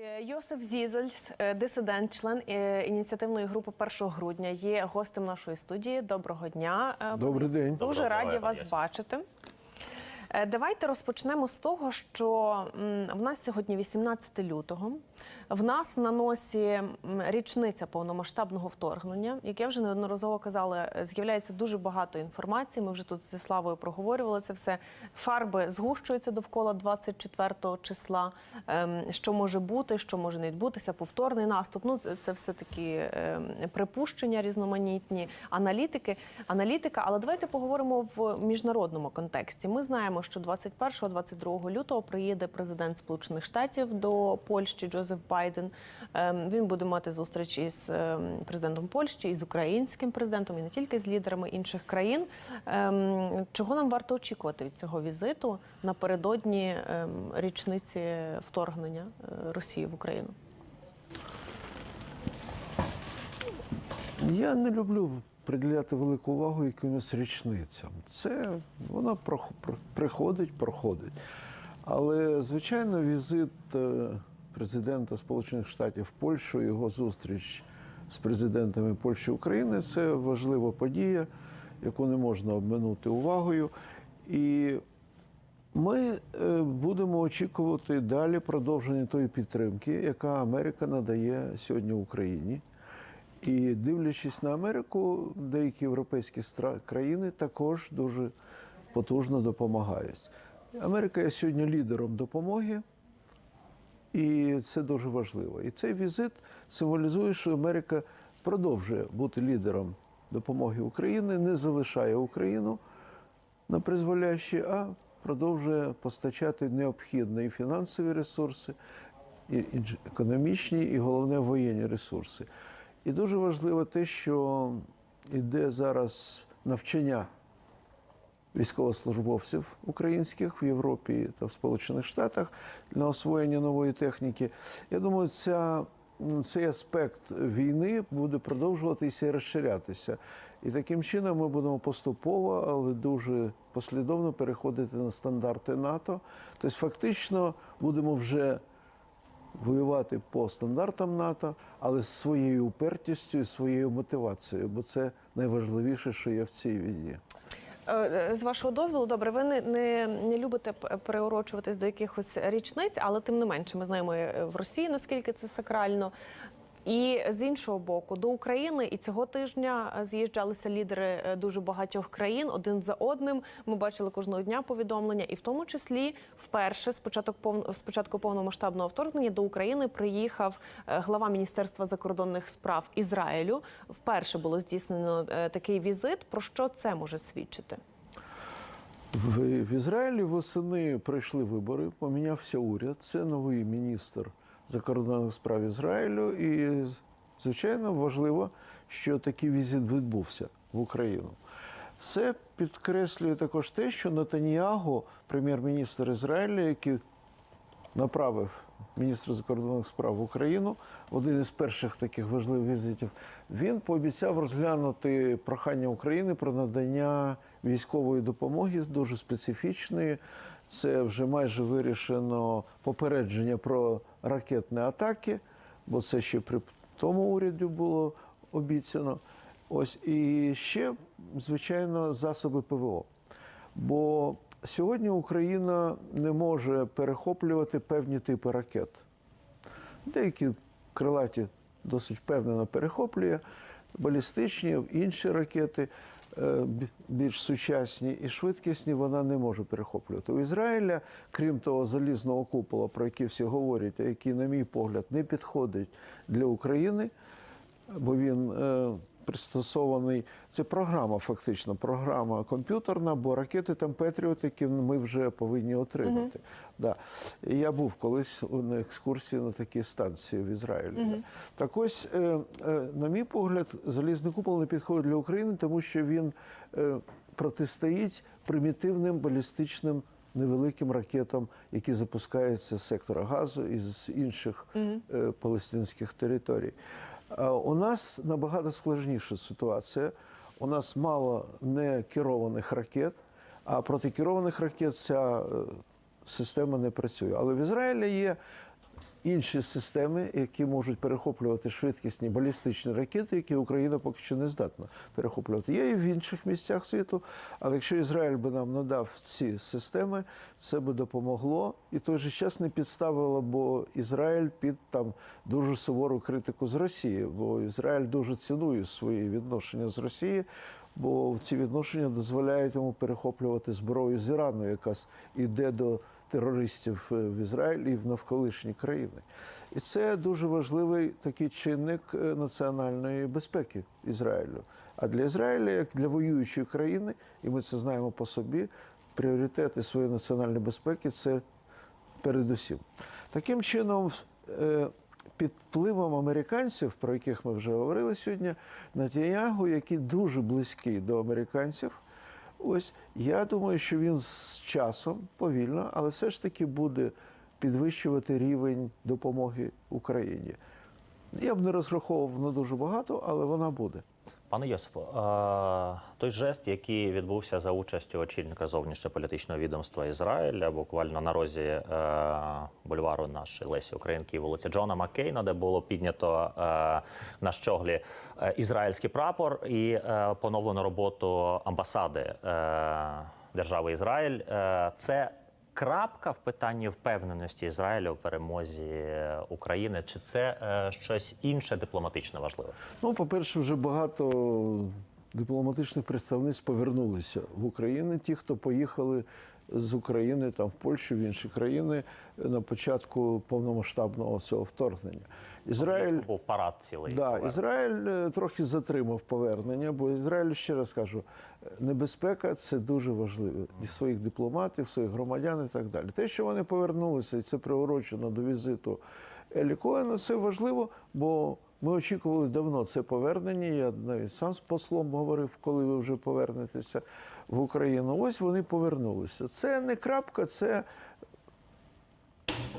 Е, Йосиф Зізельс, е, дисидент, член е, ініціативної групи 1 грудня, є гостем нашої студії. Доброго дня. Добрий день. Дуже Доброго раді вас пане бачити. Е, Давайте розпочнемо з того, що в нас сьогодні 18 лютого. В нас на носі річниця повномасштабного вторгнення. Як я вже неодноразово казала, е, з'являється дуже багато інформації. Ми вже тут зі Славою проговорювали це все. Фарби згущуються довкола 24 числа. Ем, Що може бути, що може не відбутися, повторний наступ. Ну це, все такі ем, припущення різноманітні, аналітики, аналітика. Але давайте поговоримо в міжнародному контексті. Ми знаємо, що 21-22 лютого приїде президент Сполучених Штатів до Польщі Джозеф Байден. Ем, Він буде мати зустріч із ем, президентом Польщі, із українським президентом і не тільки з лідерами інших країн. Ем, Чого нам варто очікувати від цього візиту напередодні річниці вторгнення е, Росії в Україну? Я не люблю приділяти велику увагу якимось річницям. Це прох- приходить, проходить. Але, звичайно, візит е, президента Сполучених Штатів Польщу, його зустріч з президентами Польщі України це важлива подія, яку не можна обминути увагою. І ми е, будемо очікувати далі продовження тої підтримки, яка Америка надає сьогодні Україні. І дивлячись на Америку, деякі європейські країни також дуже потужно допомагають. Америка є сьогодні лідером допомоги, і це дуже важливо. І цей візит символізує, що Америка продовжує бути лідером допомоги Україні, не залишає Україну на призволяще, а продовжує постачати необхідні і фінансові ресурси, і економічні, і головне воєнні ресурси. І дуже важливо те, що йде зараз навчання військовослужбовців українських в Європі та в Сполучених Штатах на освоєння нової техніки. Я думаю, ця, цей аспект війни буде продовжуватися і розширятися. І таким чином ми будемо поступово, але дуже послідовно переходити на стандарти НАТО. Тобто, фактично, будемо вже воювати по стандартам НАТО, але з своєю упертістю і своєю мотивацією, бо це найважливіше, що є в цій війні. Е, З вашого дозволу, добре, ви не, не, не любите переорочуватись до якихось річниць, але тим не менше, ми знаємо е, в Росії наскільки це сакрально. І з іншого боку, до України і цього тижня е, з'їжджалися лідери е, дуже багатьох країн один за одним. Ми бачили кожного дня повідомлення, і в тому числі вперше з початок пов... початку повномасштабного вторгнення до України приїхав е, глава Міністерства закордонних справ Ізраїлю. Вперше було здійснено такий візит. Про що це може свідчити? В Ізраїлі восени пройшли вибори, помінявся уряд. Це новий міністр закордонних справ Ізраїлю. І, звичайно, важливо, що такий візит відбувся в Україну. Це підкреслює також те, що Натаніаго, прем'єр-міністр Ізраїля, який направив міністра закордонних справ в Україну один із перших таких важливих візитів. Він пообіцяв розглянути прохання України про надання військової допомоги дуже специфічної. Це вже майже вирішено попередження про ракетні атаки, бо це ще при тому уряді було обіцяно. Ось і ще, звичайно, засоби ПВО. Бо сьогодні Україна не може перехоплювати певні типи ракет. Деякі крилаті досить впевнено перехоплює, балістичні, інші ракети більш сучасні і швидкісні вона не може перехоплювати. У Ізраїля, крім того залізного купола, про який всі говорять, а який, на мій погляд, не підходить для України, бо він е, пристосований. Це програма, фактично, програма комп'ютерна, бо ракети там Петріот, які ми вже повинні отримати. Да. Я був колись на екскурсії на такій станції в Ізраїлі. Да. Так ось, е, е, на мій погляд, залізний купол не підходить для України, тому що він е, протистоїть примітивним балістичним. Невеликим ракетам, які запускаються з сектора газу і з інших е, палестинських територій. А У нас набагато складніша ситуація. У нас мало не керованих ракет, а проти керованих ракет ця е, система не працює. Але в Ізраїлі є інші системи, які можуть перехоплювати швидкісні балістичні ракети, які Україна поки що не здатна перехоплювати. Є і в інших місцях світу, але якщо Ізраїль би нам надав ці системи, це би допомогло і той же час не підставило, бо Ізраїль під там дуже сувору критику з Росії, бо Ізраїль дуже цінує свої відношення з Росії. Бо ці відношення дозволяють йому перехоплювати зброю з Ірану, яка іде до терористів е, в Ізраїлі і в навколишні країни. І це дуже важливий такий чинник е, національної безпеки Ізраїлю. А для Ізраїля, як для воюючої країни, і ми це знаємо по собі, пріоритети своєї національної безпеки це передусім. Таким чином, е, під впливом американців, про яких ми вже говорили сьогодні, Натіягу, який дуже близький до американців, ось я думаю, що він з часом повільно, але все ж таки буде підвищувати рівень допомоги Україні. Я б не розраховував на дуже багато, але вона буде. Пане Йосипо, той жест, який відбувся за участю очільника зовнішньополітичного відомства Ізраїля, буквально на розі е, бульвару нашої Лесі Українки і вулиці Джона Маккейна, де було піднято е, на щоглі е, ізраїльський прапор і поновлено роботу амбасади держави Ізраїль. Це крапка в питанні впевненості Ізраїля у перемозі України, чи це е, щось інше дипломатично важливе? Ну, по-перше, вже багато дипломатичних представниць повернулися в Україну. Ті, хто поїхали з України там в Польщу, в інші країни на початку повномасштабного цього вторгнення. Ізраїль був парад цілий. Да, Ізраїль е, трохи затримав повернення, бо Ізраїль, ще раз кажу, небезпека це дуже важливо для своїх дипломатів, своїх громадян і так далі. Те, що вони повернулися, і це приурочено до візиту Елі Коена, це важливо, бо ми очікували давно це повернення. Я навіть сам з послом говорив, коли ви вже повернетеся в Україну. Ось вони повернулися. Це не крапка, це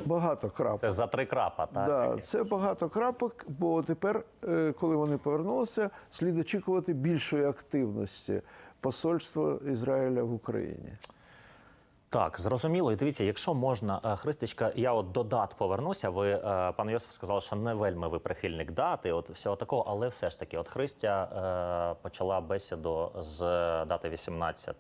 багато крапок. Це за три крапа, так? Да, це багато крапок, бо тепер, е, коли вони повернулися, слід очікувати більшої активності посольства Ізраїля в Україні. Так, зрозуміло. І дивіться, якщо можна, е, Христичка, я от до дат повернуся. Ви, е, пане Йосиф, сказали, що не вельми ви прихильник дати, от всього такого, але все ж таки, от Христя е, почала бесіду з дати 18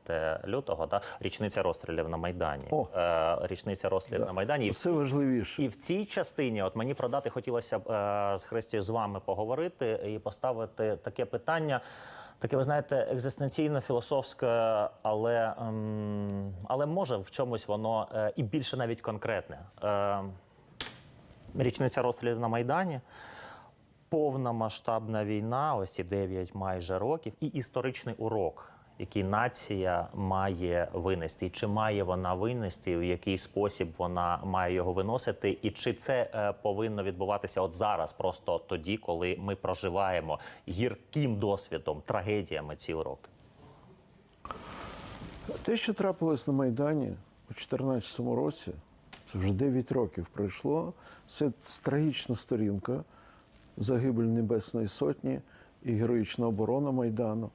лютого, да? річниця розстрілів на Майдані. О. Е, річниця розстрілів на Майдані. І в Це важливіше. І в цій частині, от мені про дати хотілося б е, з Христю з вами поговорити і поставити таке питання. Таке, ви знаєте, екзистенційно філософське, але, ем, але може в чомусь воно е, і більше навіть конкретне. Е, річниця розстрілів на Майдані, повномасштабна війна, ось ці 9 майже років, і історичний урок, який нація має винести, і чи має вона винести, в який спосіб вона має його виносити, і чи це е, повинно відбуватися от зараз, просто тоді, коли ми проживаємо гірким досвідом, трагедіями ці уроки. Те, що трапилось на Майдані у 2014 році, це вже 9 років пройшло. Це трагічна сторінка, загибель Небесної Сотні і героїчна оборона Майдану.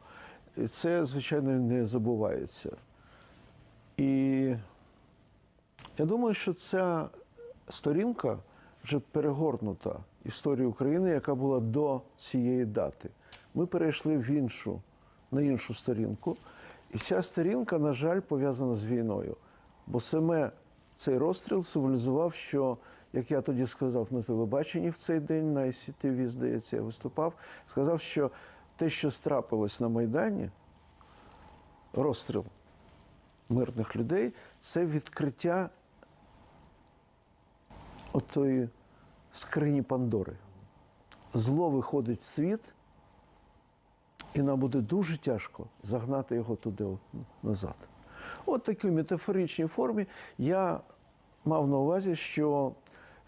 І це, звичайно, не забувається. І я думаю, що ця сторінка вже перегорнута історії України, яка була до цієї дати. Ми перейшли в іншу, на іншу сторінку. І ця сторінка, на жаль, пов'язана з війною. Бо саме цей розстріл символізував, що, як я тоді сказав на телебаченні в цей день, на ICTV, здається, я виступав, сказав, що те, що страпилось на Майдані, розстріл мирних людей, це відкриття отої скрині Пандори. Зло виходить в світ, і нам буде дуже тяжко загнати його туди назад. От такій метафоричній формі я мав на увазі, що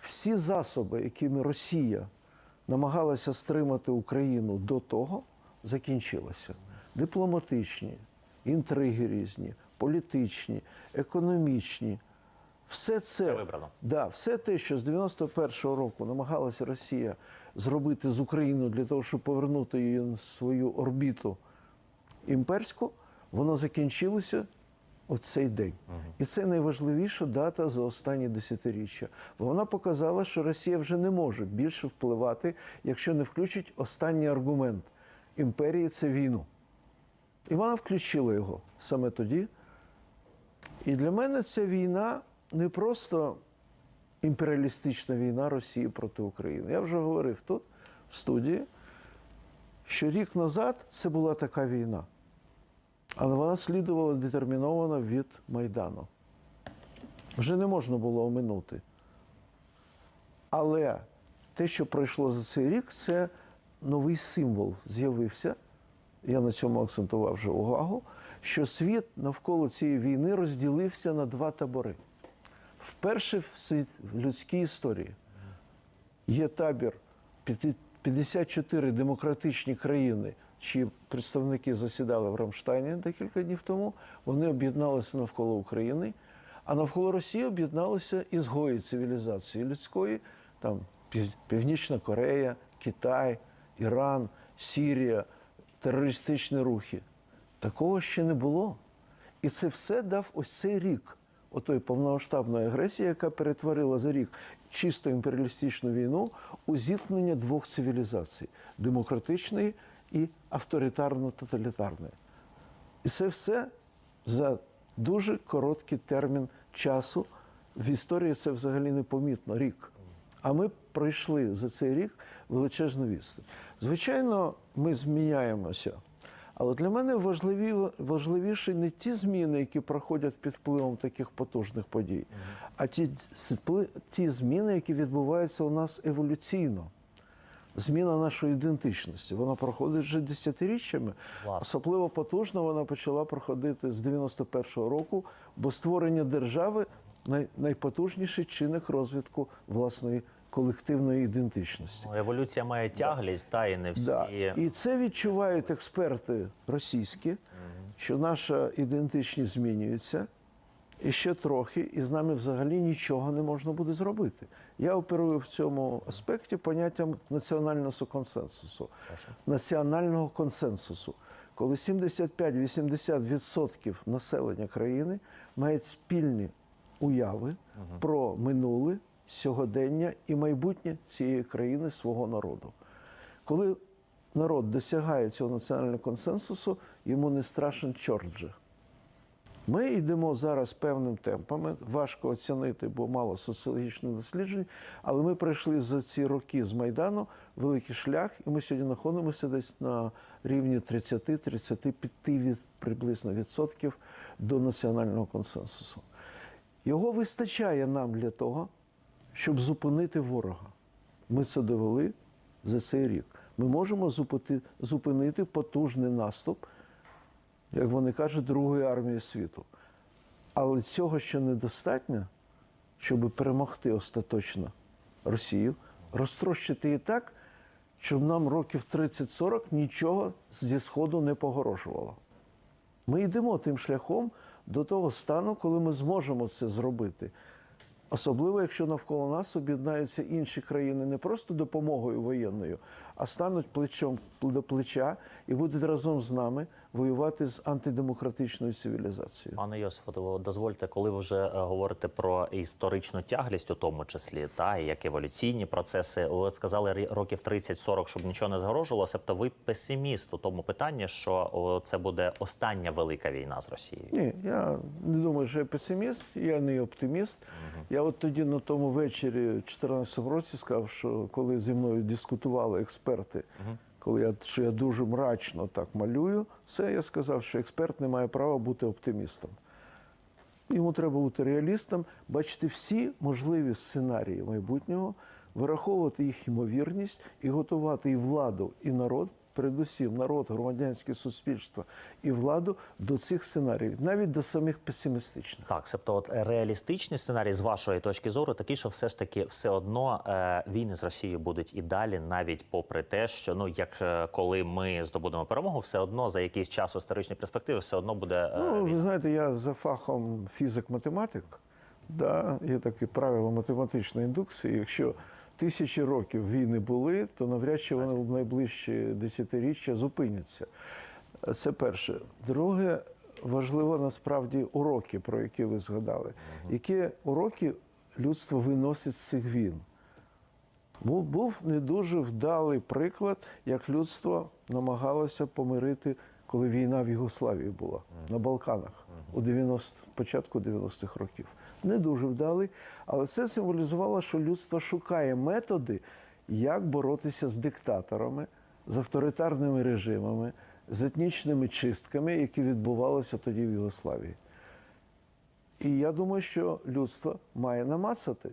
всі засоби, якими Росія намагалася стримати Україну до того, закінчилися. Дипломатичні, інтриги різні, політичні, економічні. Все це, вибрано. Да, все те, що з 91-го року намагалася Росія зробити з Україною для того, щоб повернути її на свою орбіту імперську, воно закінчилося оцей день. І це найважливіша дата за останні десятиріччя. Бо вона показала, що Росія вже не може більше впливати, якщо не включить останній аргумент імперії це війну. І вона включила його саме тоді. І для мене ця війна не просто імперіалістична війна Росії проти України. Я вже говорив тут, в студії, що рік назад це була така війна. Але вона слідувала детерміновано від Майдану. Вже не можна було оминути. Але те, що пройшло за цей рік, це новий символ з'явився. Я на цьому акцентував вже увагу, що світ навколо цієї війни розділився на два табори. Вперше в людській історії є табір 54 демократичні країни, чиї представники засідали в Рамштайні декілька днів тому. Вони об'єдналися навколо України, а навколо Росії об'єдналися ізгої цивілізації людської, там Північна Корея, Китай, Іран, Сірія, терористичні рухи. Такого ще не було. І це все дав ось цей рік отої повномасштабної агресії, яка перетворила за рік чисто імперіалістичну війну у зіткнення двох цивілізацій демократичної і авторитарно-тоталітарної. І це все за дуже короткий термін часу. В історії це взагалі непомітно рік. А ми пройшли за цей рік величезну відстань. Звичайно, ми зміняємося. Але для мене важливі, важливіші не ті зміни, які проходять під впливом таких потужних подій, а ті, ті зміни, які відбуваються у нас еволюційно. Зміна нашої ідентичності. Вона проходить вже десятиріччями. Особливо потужно вона почала проходити з 91-го року, бо створення держави най, найпотужніший чинник розвитку власної колективної ідентичності. Ну, Еволюція має тяглість, та і не всі. Да. І це відчувають експерти російські, що наша ідентичність змінюється. І ще трохи, і з нами взагалі нічого не можна буде зробити. Я оперую в цьому аспекті поняттям національного консенсусу. Національного консенсусу, коли 75-80% населення країни мають спільні уяви про минуле, сьогодення і майбутнє цієї країни свого народу. Коли народ досягає цього національного консенсусу, йому не страшен чорт же. Ми йдемо зараз певним темпами. Важко оцінити, бо мало соціологічних досліджень. Але ми пройшли за ці роки з Майдану великий шлях, і ми сьогодні знаходимося десь на рівні 30-35 від, приблизно відсотків до національного консенсусу. Його вистачає нам для того, щоб зупинити ворога. Ми це довели за цей рік. Ми можемо зупинити потужний наступ як вони кажуть, Другої армії світу. Але цього ще недостатньо, щоб перемогти остаточно Росію, розтрощити її так, щоб нам років 30-40 нічого зі Сходу не погорожувало. Ми йдемо тим шляхом до того стану, коли ми зможемо це зробити. Особливо, якщо навколо нас об'єднаються інші країни не просто допомогою воєнною, а стануть плечом до плеча і будуть разом з нами воювати з антидемократичною цивілізацією. Пане Йосифе, то дозвольте, коли ви вже е, говорите про історичну тяглість, у тому числі, та як еволюційні процеси, ви сказали років 30-40, щоб нічого не загрожувало. Себто ви песиміст у тому питанні, що це буде остання велика війна з Росією. Ні, я не думаю, що я песиміст, я не оптиміст. Я от тоді на тому вечорі, в 2014 році, сказав, що коли зі мною дискутували експерти, коли я що я дуже мрачно так малюю, це я сказав, що експерт не має права бути оптимістом. Йому треба бути реалістом, бачити всі можливі сценарії майбутнього, вираховувати їх ймовірність і готувати і владу, і народ, передусім народ, громадянське суспільство і владу до цих сценаріїв, навіть до самих песимістичних. Так, себто, от реалістичний сценарій з вашої точки зору такий, що все ж таки все одно е, війни з Росією будуть і далі, навіть попри те, що ну як е, коли ми здобудемо перемогу, все одно за якийсь час у історичній перспективи все одно буде е, Ну, ви знаєте, я за фахом фізик-математик. Да, є таке правило математичної індукції. Якщо тисячі років війни були, то навряд чи вони в найближчі десятиріччя зупиняться. Це перше. Друге, важливо насправді уроки, про які ви згадали. Які уроки людство виносить з цих війн? Був, був не дуже вдалий приклад, як людство намагалося помирити, коли війна в Югославії була на Балканах у 90, початку 90-х років. Не дуже вдалий, але це символізувало, що людство шукає методи, як боротися з диктаторами, з авторитарними режимами, з етнічними чистками, які відбувалися тоді в Югославії. І я думаю, що людство має намацати.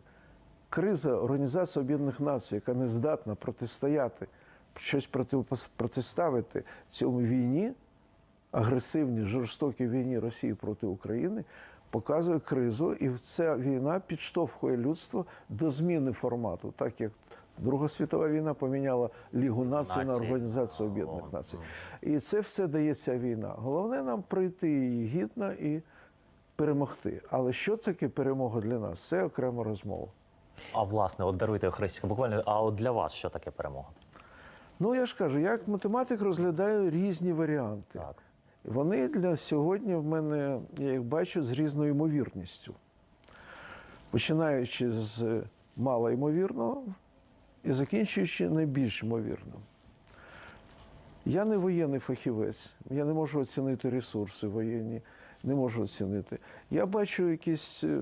Криза Організації Об'єднаних Націй, яка не здатна протистояти, щось протиставити цьому війні, агресивній, жорстокій війні Росії проти України, показує кризу, і ця війна підштовхує людство до зміни формату, так як Друга світова війна поміняла Лігу націй на Організацію Об'єднаних Націй. І це все дає ця війна. Головне нам пройти її гідно і перемогти. Але що таке перемога для нас? Це окрема розмова. А власне, от даруйте Христі, буквально, а от для вас що таке перемога? Ну я ж кажу, я як математик розглядаю різні варіанти. Так. Вони для сьогодні в мене, я їх бачу, з різною ймовірністю. Починаючи з малоймовірного і закінчуючи найбільш ймовірним. Я не воєнний фахівець, я не можу оцінити ресурси воєнні, не можу оцінити. Я бачу якісь е,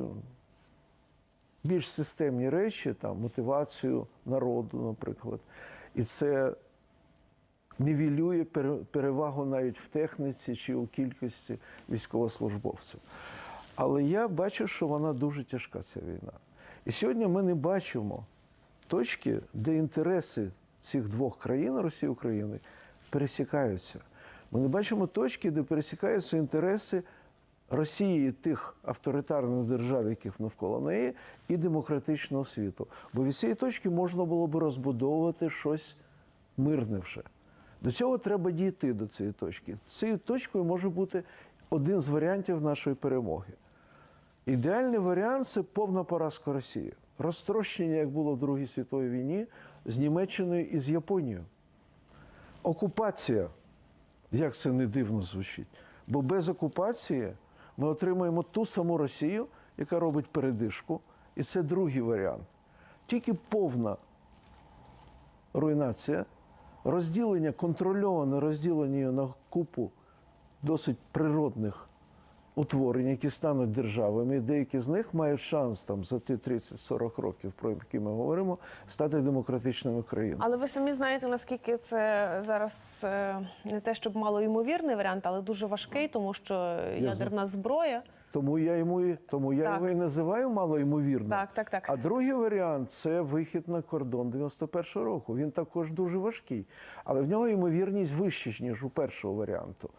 більш системні речі, там, мотивацію народу, наприклад. І це нівелює перевагу навіть в техніці чи у кількості військовослужбовців. Але я бачу, що вона дуже тяжка, ця війна. І сьогодні ми не бачимо точки, де інтереси цих двох країн, Росії і України, пересікаються. Ми не бачимо точки, де пересікаються інтереси Росії і тих авторитарних держав, яких навколо неї, і демократичного світу. Бо від цієї точки можна було би розбудовувати щось мирне вже. До цього треба дійти до цієї точки. Цією точкою може бути один з варіантів нашої перемоги. Ідеальний варіант це повна поразка Росії. Розтрощення, як було в Другій світовій війні, з Німеччиною і з Японією. Окупація, як це не дивно звучить. Бо без окупації ми отримаємо ту саму Росію, яка робить передишку. І це другий варіант. Тільки повна руйнація, розділення, контрольоване розділення на купу досить природних утворень, які стануть державами, і деякі з них мають шанс там за ті 30-40 років, про які ми говоримо, стати демократичними країнами. Але ви самі знаєте, наскільки це зараз е, не те, щоб малоймовірний варіант, але дуже важкий, тому що ядерна зброя. Тому я йому і тому я Так. його і називаю малоймовірним. Так, так, так. А другий варіант це вихід на кордон 91-го року. Він також дуже важкий, але в нього ймовірність вища, ніж у першого варіанту.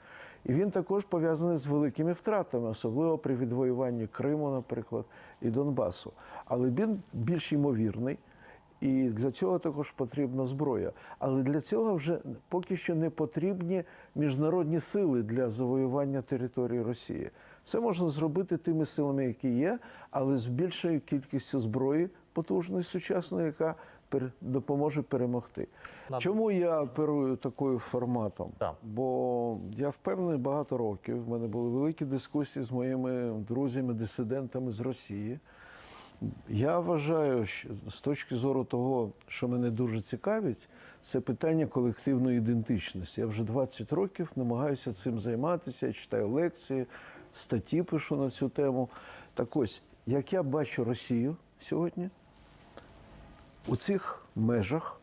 І він також пов'язаний з великими втратами, особливо при відвоюванні Криму, наприклад, і Донбасу. Але він більш ймовірний. І для цього також потрібна зброя. Але для цього вже поки що не потрібні міжнародні сили для завоювання території Росії. Це можна зробити тими силами, які є, але з більшою кількістю зброї потужної сучасної, яка допоможе перемогти. Чому я оперую такою форматом? Так. Бо я впевнений багато років. В мене були великі дискусії з моїми друзями, дисидентами з Росії. Я вважаю, що з точки зору того, що мене дуже цікавить, це питання колективної ідентичності. Я вже 20 років намагаюся цим займатися. Я читаю лекції, статті пишу на цю тему. Так ось, як я бачу Росію сьогодні, у цих межах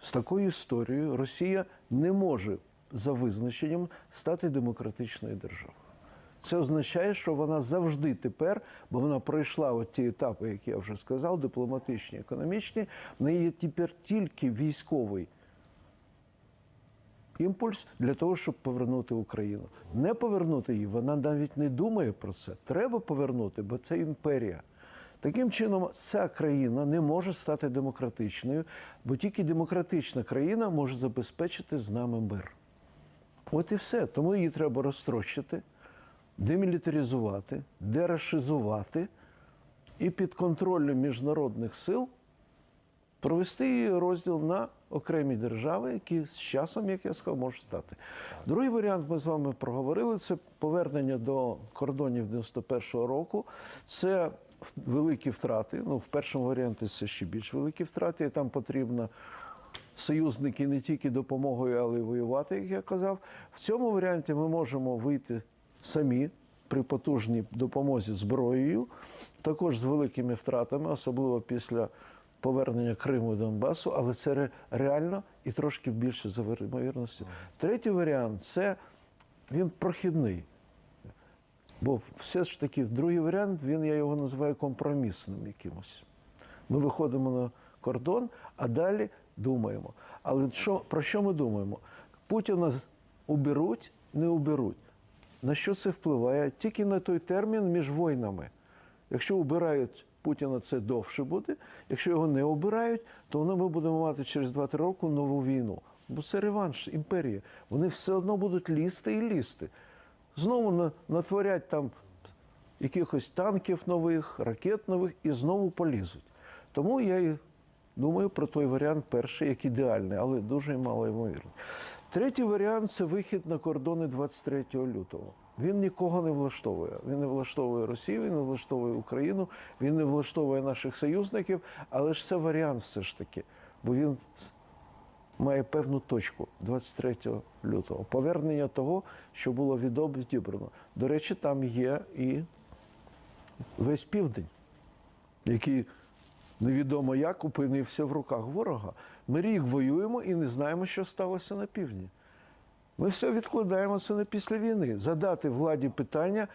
з такою історією Росія не може за визначенням стати демократичною державою. Це означає, що вона завжди тепер, бо вона пройшла от ті етапи, які я вже сказав, дипломатичні, економічні, в неї є тепер тільки військовий імпульс для того, щоб повернути Україну. Не повернути її, вона навіть не думає про це. Треба повернути, бо це імперія. Таким чином, ця країна не може стати демократичною, бо тільки демократична країна може забезпечити з нами мир. От і все. Тому її треба розтрощити, демілітаризувати, дерашизувати і під контролем міжнародних сил провести її розділ на окремі держави, які з часом, як я сказав, можуть стати. Другий варіант ми з вами проговорили. Це повернення до кордонів 91-го року. Це великі втрати. Ну, в першому варіанті це ще більш великі втрати. І там потрібно союзники не тільки допомогою, але й воювати, як я казав. В цьому варіанті ми можемо вийти самі при потужній допомозі зброєю, також з великими втратами, особливо після повернення Криму і Донбасу, але це ре- реально і трошки більше за ймовірністю. Третій варіант це він прохідний. Бо все ж таки, другий варіант, він, я його називаю компромісним якимось. Ми виходимо на кордон, а далі думаємо. Але що, про що ми думаємо? Путіна уберуть, не уберуть. На що це впливає? Тільки на той термін між війнами. Якщо обирають Путіна, це довше буде. Якщо його не обирають, то ми будемо мати через 2-3 роки нову війну. Бо це реванш імперії. Вони все одно будуть лізти і лізти. Знову натворять там якихось танків нових, ракет нових і знову полізуть. Тому я і думаю про той варіант перший, як ідеальний, але дуже мало ймовірний. Третій варіант це вихід на кордони 23 лютого. Він нікого не влаштовує. Він не влаштовує Росію, він не влаштовує Україну, він не влаштовує наших союзників, але ж це варіант все ж таки, бо він має певну точку 23 лютого. Повернення того, що було відібрано. До речі, там є і весь південь, який невідомо як опинився в руках ворога. Ми рік воюємо і не знаємо, що сталося на півдні. Ми все відкладаємо це на після війни. Задати владі питання,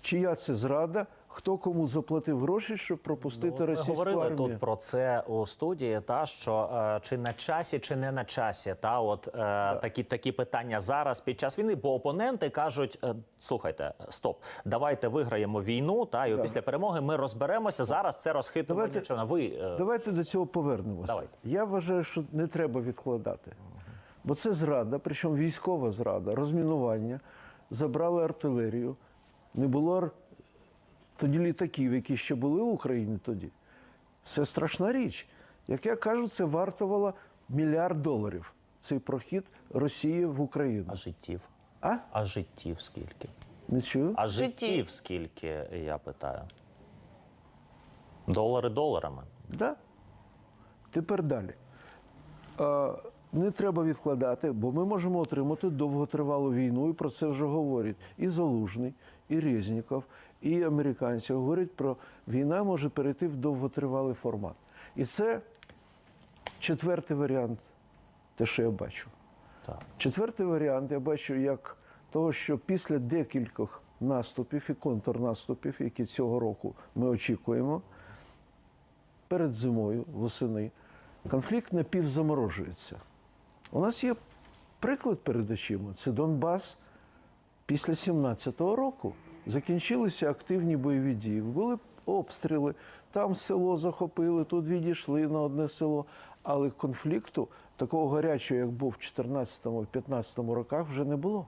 чия це зрада, хто кому заплатив гроші, щоб пропустити Ну, Ми російську говорили армію. тут про це у студії. Та що е, чи на часі, чи не на часі, та от е, такі такі питання зараз під час війни, бо опоненти кажуть: е, слухайте, стоп, давайте виграємо війну. Та і Да. після перемоги ми розберемося. Зараз це розхитування. Давайте- човна. Ви е, Давайте до цього повернемося. Давайте. Я вважаю, що не треба відкладати. Бо це зрада, причому військова зрада, розмінування. Забрали артилерію. Не було тоді літаків, які ще були в Україні тоді. Це страшна річ. Як я кажу, це вартувало мільярд доларів. Цей прохід Росії в Україну. а життів? А? А життів скільки? Не чую? А Життів. життів скільки? Я питаю. Долари доларами. Да? Тепер далі. А, не треба відкладати, бо ми можемо отримати довготривалу війну, і про це вже говорять і Залужний, і Резніков, і американці говорять про війна може перейти в довготривалий формат. І це четвертий варіант, те, що я бачу. Так. Четвертий варіант я бачу як того, що після декількох наступів і контрнаступів, які цього року ми очікуємо, перед зимою, восени, конфлікт напівзаморожується. У нас є приклад перед очима. Це Донбас після 17-го року. Закінчилися активні бойові дії. Були обстріли, там село захопили, тут відійшли на одне село. Але конфлікту такого гарячого, як був в 14-15 роках, вже не було.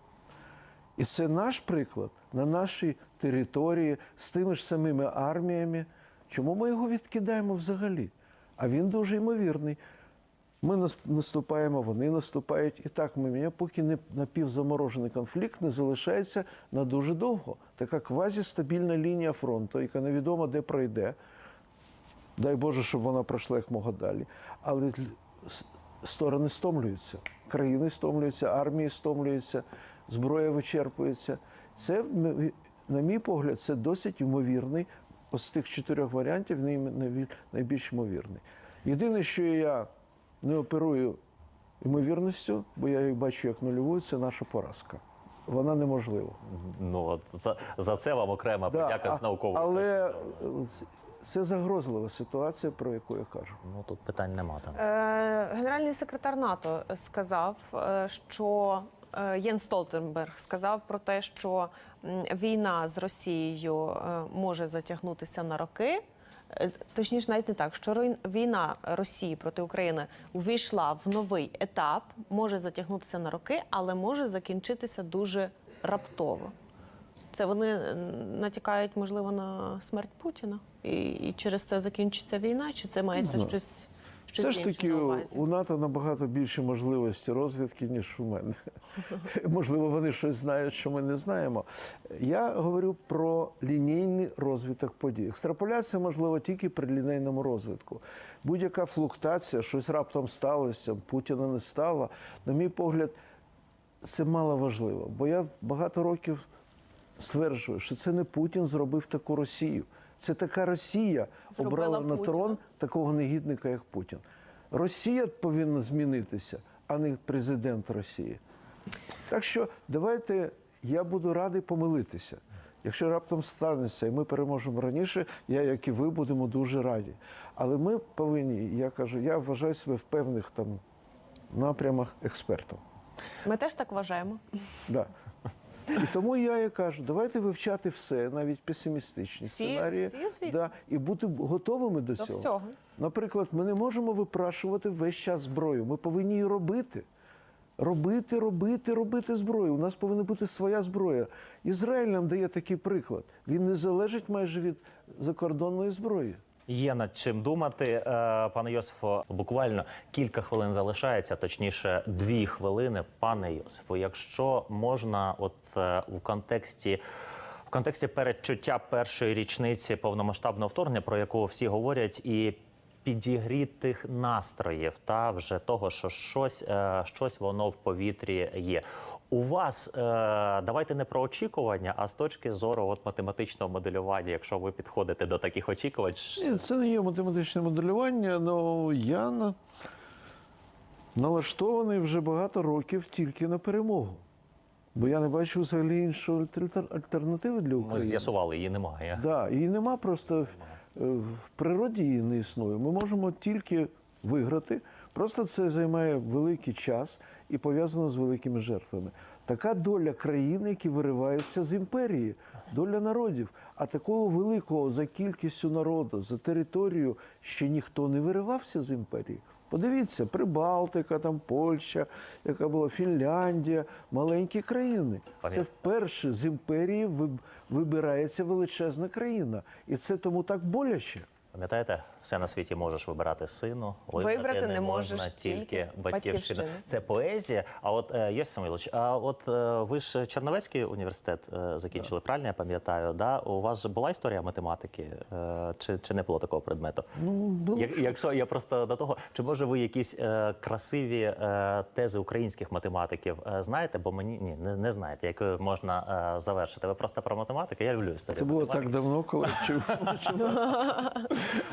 І це наш приклад на нашій території з тими ж самими арміями. Чому ми його відкидаємо взагалі? А він дуже ймовірний. Ми наступаємо, вони наступають. І так ми поки не напівзаморожений конфлікт не залишається на дуже довго. Така квазістабільна лінія фронту, яка невідомо де пройде. Дай Боже, щоб вона пройшла як мога далі. Але сторони стомлюються, країни стомлюються, армії стомлюються, зброя вичерпується. Це, на мій погляд, це досить ймовірний. З тих чотирьох варіантів най- найбільш ймовірний. Єдине, що я не оперую ймовірністю, бо я її бачу як нульову, це наша поразка. Вона неможлива. Ну от за, за це вам окрема Да, подяка а- з наукової. Але це загрозлива ситуація, про яку я кажу. Ну тут питань нема там. Е, Генеральний секретар НАТО сказав, е, що е, Єн Столтенберг сказав про те, що війна з Росією е, може затягнутися на роки. Е, Точніше, навіть не так, що війна Росії проти України увійшла в новий етап, може затягнутися на роки, але може закінчитися дуже раптово. Це вони е, натякають, можливо, на смерть Путіна, і, і через це закінчиться війна, чи це мається знаю. Щось, Все ж таки на увазі? у НАТО набагато більше можливості розвідки, ніж у мене. Можливо, вони щось знають, що ми не знаємо. Я говорю про лінійний розвиток подій. Екстраполяція можлива тільки при лінійному розвитку. Будь-яка флуктація, щось раптом сталося, Путіна не стало. На мій погляд, це мало важливо. Бо я багато років стверджую, що це не Путін зробив таку Росію. Це така Росія Зробила обрала на Путіна. трон такого негідника, як Путін. Росія повинна змінитися, а не президент Росії. Так що давайте я буду радий помилитися. Якщо раптом станеться і ми переможемо раніше, я, як і ви, будемо дуже раді. Але ми повинні, я кажу, я вважаю себе в певних там напрямах експертом. Ми теж так вважаємо. Да. І тому я і кажу, давайте вивчати все, навіть песимістичні Всі- сценарії, всі, звісно. да, і бути готовими до, До цього. всього. Наприклад, ми не можемо випрашувати весь час зброю. Ми повинні її робити. Робити, робити, робити зброю. У нас повинна бути своя зброя. Ізраїль нам дає такий приклад. Він не залежить майже від закордонної зброї. Є над чим думати, Е, пане Йосифо. Буквально кілька хвилин залишається, точніше, дві хвилини. Пане Йосифо, якщо можна, от е, в контексті. В контексті передчуття першої річниці повномасштабного вторгнення, про яку всі говорять, і підігрітих настроїв, та вже того, що щось, е, щось воно в повітрі є. У вас е, давайте не про очікування, а з точки зору от математичного моделювання, якщо ви підходите до таких очікувань, Ні, це не є математичне моделювання, але я налаштований вже багато років тільки на перемогу. Бо я не бачу взагалі іншої альтер- альтернативи для ми з'ясували, її немає. Да, її нема просто е, в природі її не існує. Ми можемо тільки виграти. Просто це займає великий час і пов'язано з великими жертвами. Така доля країн, які вириваються з імперії, доля народів. А такого великого за кількістю народу, за територію ще ніхто не виривався з імперії. Подивіться, Прибалтика, там Польща, яка була Фінляндія, маленькі країни. Це вперше з імперії вибирається величезна країна. І це тому так боляче. Пам'ятаєте, все на світі можеш вибирати сину, вибрати, Вибрати не, не можна можеш тільки тільки батьківщину. батьківщину. Це поезія. А от е, Йосиф Самойлович, а от е, ви ж Черновецький університет е, закінчили, правильно я пам'ятаю? Да? У вас же була історія математики, е, чи, чи не було такого предмету? Ну, Як, якщо я просто до того, чи може ви якісь е, красиві е, тези українських математиків е, знаєте? Бо мені ні, не, не знаєте, якою можна е, завершити. Ви просто про математику. Я люблю історію. Це було математики. так давно, коли вчив.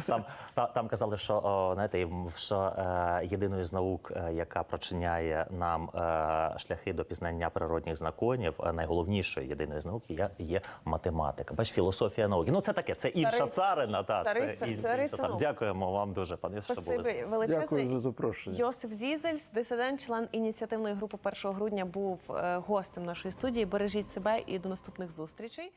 Там, та, там казали, що о, знаєте, що е, єдиною з наук, е, яка прочиняє нам е, шляхи до пізнання природних законів, е, найголовнішою єдиною з наук є, є математика. Бач, філософія науки. Ну це таке, це інша царина. Та, Цариця, це цариця інша царина. наук. Дякуємо вам дуже, пане що були. величезне. Дякую за запрошення. Йосиф Зізельс, дисидент, член ініціативної групи 1 грудня, був е, гостем нашої студії. Бережіть себе і до наступних зустрічей.